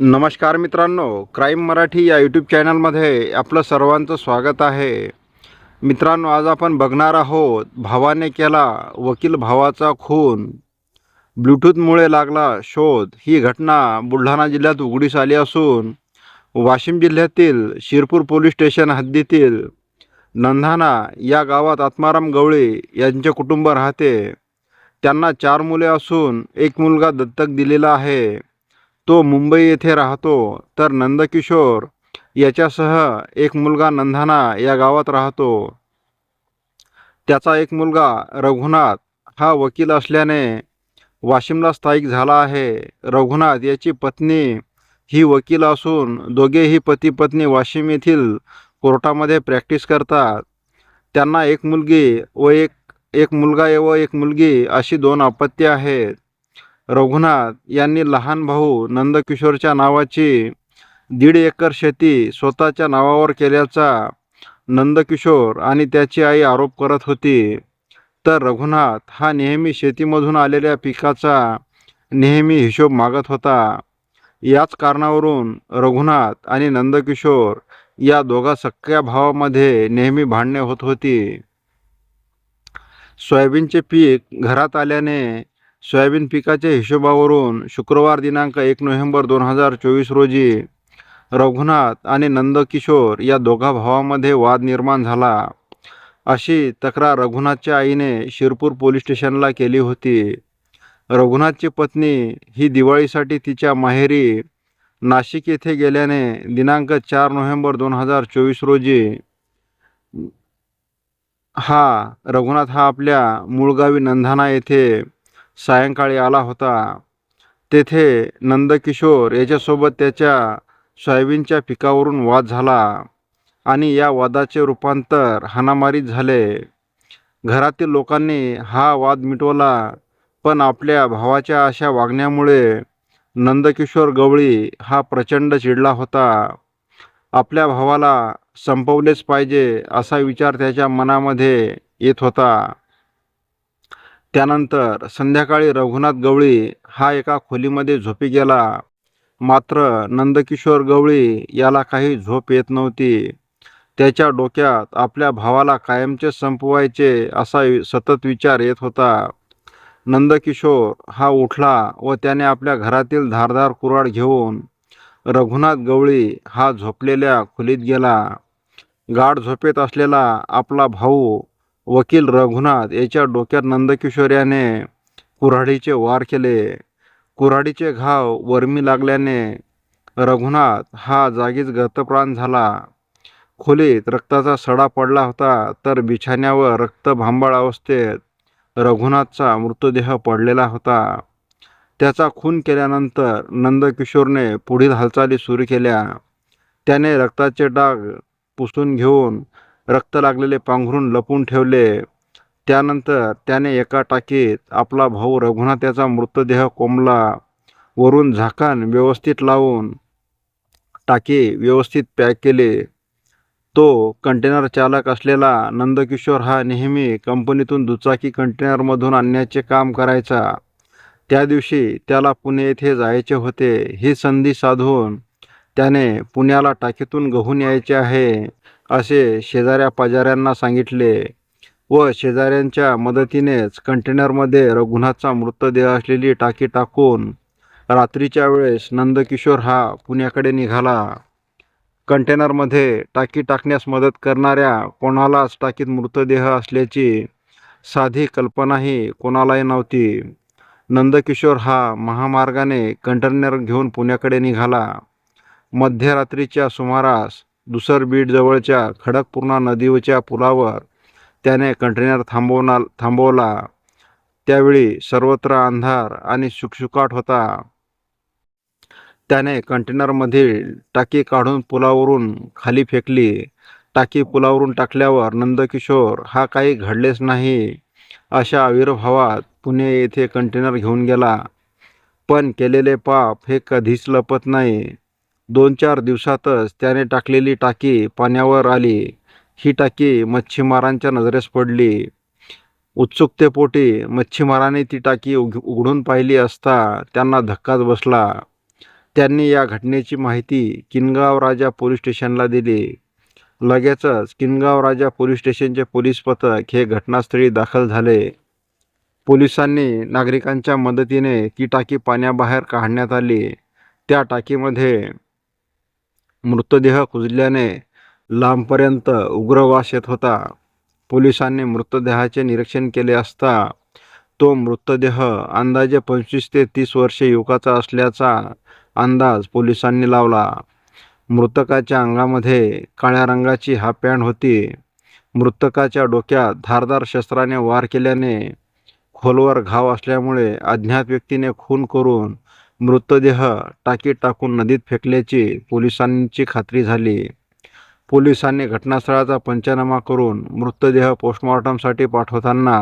नमस्कार मित्रांनो क्राईम मराठी या यूट्यूब चॅनलमध्ये आपलं सर्वांचं स्वागत आहे. मित्रांनो आज आपण बघणार आहोत भावाने केला वकील भावाचा खून. ब्लूटूथमुळे लागला शोध. ही घटना बुलढाणा जिल्ह्यात उघडीस आली असून वाशिम जिल्ह्यातील शिरपूर पोलीस स्टेशन हद्दीतील नंधाना या गावात आत्माराम गवळे यांचे कुटुंब राहते. त्यांना चार मुले असून एक मुलगा दत्तक दिलेला आहे. तो मुंबई येथे राहतो तर नंदकिशोर याच्यासह एक मुलगा नंदाना या गावात राहतो. त्याचा एक मुलगा रघुनाथ हा वकील असल्याने वाशिमला स्थायिक झाला आहे. रघुनाथ याची पत्नी ही वकील असून दोघेही पती पत्नी वाशिम येथील कोर्टामध्ये प्रॅक्टिस करतात. त्यांना एक मुलगी व एक एक मुलगा व एक मुलगी अशी दोन अपत्ये आहेत. रघुनाथ यांनी लहान भाऊ नंदकिशोरच्या नावाची दीड एकर शेती स्वतःच्या नावावर केल्याचा नंदकिशोर आणि त्याची आई आरोप करत होती. तर रघुनाथ हा नेहमी शेतीमधून आलेल्या पिकाचा नेहमी हिशोब मागत होता. याच कारणावरून रघुनाथ आणि नंदकिशोर या दोघा सख्या भावामध्ये नेहमी भांडणे होत होती. सोयाबीनचे पीक घरात आल्याने सोयाबीन पिकाच्या हिशोबावरून शुक्रवार दिनांक एक नोव्हेंबर दोन हजार चोवीस रोजी रघुनाथ आणि नंदकिशोर या दोघा भावामध्ये वाद निर्माण झाला. अशी तक्रार रघुनाथच्या आईने शिरपूर पोलीस स्टेशनला केली होती. रघुनाथची पत्नी ही दिवाळीसाठी तिच्या माहेरी नाशिक येथे गेल्याने दिनांक चार नोव्हेंबर दोन हजार चोवीस रोजी हा रघुनाथ हा आपल्या मूळगावी नंधाना येथे सायंकाळी आला होता. तेथे नंदकिशोर याच्यासोबत त्याच्या सोयाबीनच्या पिकावरून वाद झाला आणि या वादाचे रूपांतर हाणामारीत झाले. घरातील लोकांनी हा वाद मिटवला पण आपल्या भावाच्या अशा वागण्यामुळे नंदकिशोर गवळी हा प्रचंड चिडला होता. आपल्या भावाला संपवलेच पाहिजे असा विचार त्याच्या मनामध्ये येत होता. त्यानंतर संध्याकाळी रघुनाथ गवळी हा एका खोलीमध्ये झोपी गेला. मात्र नंदकिशोर गवळी याला काही झोप येत नव्हती. त्याच्या डोक्यात आपल्या भावाला कायमचे संपवायचे असा सतत विचार येत होता. नंदकिशोर हा उठला व त्याने आपल्या घरातील धारदार कुऱ्हाड घेऊन रघुनाथ गवळी हा झोपलेल्या खोलीत गेला. गाढ झोपेत असलेला आपला भाऊ वकील रघुनाथ याच्या डोक्यात नंदकिशोर याने कुऱ्हाडीचे वार केले. कुऱ्हाडीचे घाव वर्मी लागल्याने रघुनाथ हा जागीच गतप्राण झाला. खोलीत रक्ताचा सडा पडला होता तर बिछाण्यावर रक्तभांबाळ अवस्थेत रघुनाथचा मृतदेह पडलेला होता. त्याचा खून केल्यानंतर नंदकिशोरने पुढील हालचाली सुरू केल्या. त्याने रक्ताचे डाग पुसून घेऊन रक्त लागलेले पांघरून लपून ठेवले. त्यानंतर त्याने एका टाकीत आपला भाऊ रघुनाथ याचा मृतदेह कोंबला. वरून झाकण व्यवस्थित लावून टाकी व्यवस्थित पॅक केले. तो कंटेनर चालक असलेला नंदकिशोर हा नेहमी कंपनीतून दुचाकी कंटेनरमधून आणण्याचे काम करायचा. त्या दिवशी त्याला पुणे येथे जायचे होते. ही संधी साधून त्याने पुण्याला टाकीतून गहून यायचे आहे. असे शेजाऱ्या पाजाऱ्यांना सांगितले व शेजाऱ्यांच्या मदतीनेच कंटेनरमध्ये रघुनाथचा मृतदेह असलेली टाकी टाकून रात्रीच्या वेळेस नंदकिशोर हा पुण्याकडे निघाला. कंटेनरमध्ये टाकी टाकण्यास मदत करणाऱ्या कोणालाच टाकीत मृतदेह असल्याची साधी कल्पनाही कोणालाही नव्हती. नंदकिशोर हा महामार्गाने कंटेनर घेऊन पुण्याकडे निघाला. मध्यरात्रीच्या सुमारास दुसर बीड जवळच्या खडकपूर्णा नदीवरच्या पुलावर त्याने कंटेनर थांबवणार थांबवला. त्यावेळी सर्वत्र अंधार आणि शुकशुकाट होता. त्याने कंटेनरमधील टाकी काढून पुलावरून खाली फेकली. टाकी पुलावरून टाकल्यावर नंदकिशोर हा काही घडलेच नाही. अशा आविर्भावात पुणे येथे कंटेनर घेऊन गेला. पण केलेले पाप हे कधीच लपत नाही. दोन चार दिवसातच त्याने टाकलेली टाकी पाण्यावर आली. ही टाकी मच्छीमारांच्या नजरेस पडली. उत्सुकतेपोटी मच्छीमारांनी ती टाकी उघ उघडून पाहिली असता त्यांना धक्काच बसला. त्यांनी या घटनेची माहिती किनगाव राजा पोलीस स्टेशनला दिली. लगेचच किनगाव राजा पोलीस स्टेशनचे पोलीस पथक हे घटनास्थळी दाखल झाले. पोलिसांनी नागरिकांच्या मदतीने ती टाकी पाण्याबाहेर काढण्यात आली. त्या टाकीमध्ये मृतदेह कुजल्याने लांबपर्यंत उग्र वास येत होता. पोलिसांनी मृतदेहाचे निरीक्षण केले असता तो मृतदेह अंदाजे पंचवीस ते तीस वर्षे युवकाचा असल्याचा अंदाज पोलिसांनी लावला. मृतकाच्या अंगामध्ये काळ्या रंगाची हाफ पॅन्ट होती. मृतकाच्या डोक्यात धारदार शस्त्राने वार केल्याने खोलवर घाव असल्यामुळे अज्ञात व्यक्तीने खून करून मृतदेह टाकीत टाकून नदीत फेकल्याची पोलिसांची खात्री झाली. पोलिसांनी घटनास्थळाचा पंचनामा करून मृतदेह पोस्टमॉर्टमसाठी पाठवताना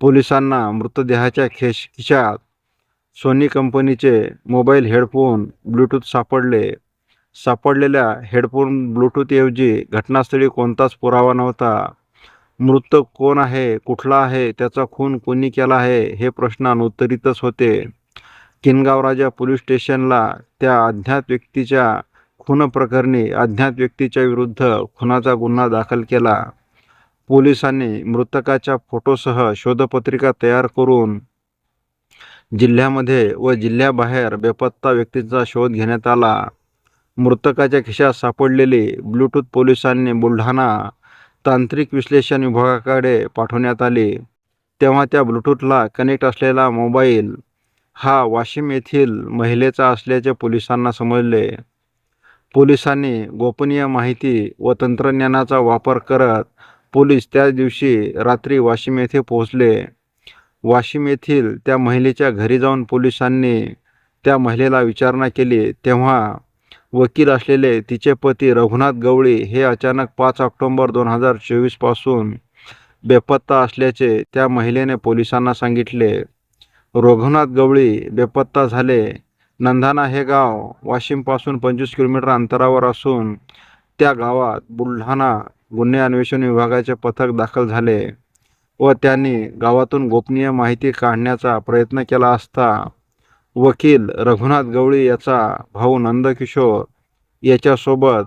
पोलिसांना मृतदेहाच्या खेश खिशात सोनी कंपनीचे मोबाईल हेडफोन ब्लूटूथ सापडले. सापडलेल्या हेडफोन ब्लूटूथऐवजी घटनास्थळी कोणताच पुरावा नव्हता. मृत कोण आहे कुठला आहे त्याचा खून कोणी केला आहे हे प्रश्न अनुत्तरितच होते. किनगाव राजा पोलीस स्टेशनला त्या अज्ञात व्यक्तीच्या खून प्रकरणी अज्ञात व्यक्तीच्या विरुद्ध खुनाचा गुन्हा दाखल केला. पोलिसांनी मृतकाच्या फोटोसह शोधपत्रिका तयार करून जिल्ह्यामध्ये व जिल्ह्याबाहेर बेपत्ता व्यक्तीचा शोध घेण्यात आला. मृतकाच्या खिशात सापडलेली ब्लूटूथ पोलिसांनी बुलढाणा तांत्रिक विश्लेषण विभागाकडे पाठवण्यात आली. तेव्हा त्या ब्लूटूथला कनेक्ट असलेला मोबाईल हा वाशिम येथील महिलेचा असल्याचे पोलिसांना समजले. पोलिसांनी गोपनीय माहिती व तंत्रज्ञानाचा वापर करत पोलीस त्याच दिवशी रात्री वाशिम येथे पोहोचले. वाशिम येथील त्या महिलेच्या घरी जाऊन पोलिसांनी त्या महिलेला विचारणा केली. तेव्हा वकील असलेले तिचे पती रघुनाथ गवळी हे अचानक पाच ऑक्टोंबर दोन हजार चोवीसपासून बेपत्ता असल्याचे त्या महिलेने पोलिसांना सांगितले. रघुनाथ गवळी बेपत्ता झाले. नंदाना हे गाव वाशिमपासून पंचवीस किलोमीटर अंतरावर असून त्या गावात बुलढाणा गुन्हे अन्वेषण विभागाचे पथक दाखल झाले व त्यांनी गावातून गोपनीय माहिती काढण्याचा प्रयत्न केला असता वकील रघुनाथ गवळी याचा भाऊ नंदकिशोर याच्यासोबत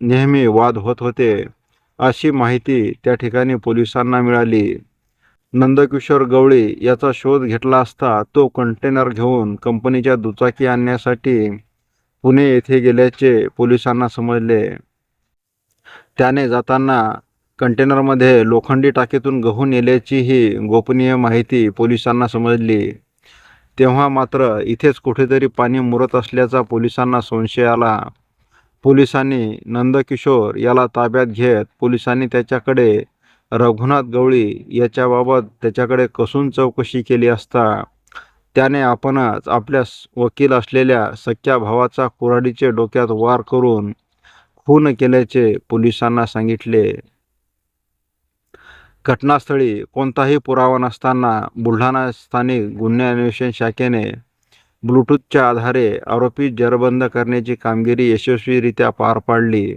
नेहमी वाद होत होते अशी माहिती त्या ठिकाणी पोलिसांना मिळाली. नंदकिशोर गवळी याचा शोध घेतला असता तो कंटेनर घेऊन कंपनीच्या दुचाकी आणण्यासाठी पुणे येथे गेल्याचे पोलिसांना समजले. त्याने जाताना कंटेनरमध्ये लोखंडी टाकीतून गहू नेल्याचीही गोपनीय माहिती पोलिसांना समजली. तेव्हा मात्र इथेच कुठेतरी पाणी मुरत असल्याचा पोलिसांना संशय आला. पोलिसांनी नंदकिशोर याला ताब्यात घेत पोलिसांनी त्याच्याकडे रघुनाथ गवळी याच्याबाबत त्याच्याकडे कसून चौकशी केली असता त्याने आपणच आपल्या वकील असलेल्या सख्या भावाचा कुऱ्हाडीचे डोक्यात वार करून खून केल्याचे पोलिसांना सांगितले. घटनास्थळी कोणताही पुरावा नसताना बुलढाणा स्थानिक गुन्हे अन्वेषण शाखेने ब्लूटूथच्या आधारे आरोपी जरबंद करण्याची कामगिरी यशस्वीरित्या पार पाडली.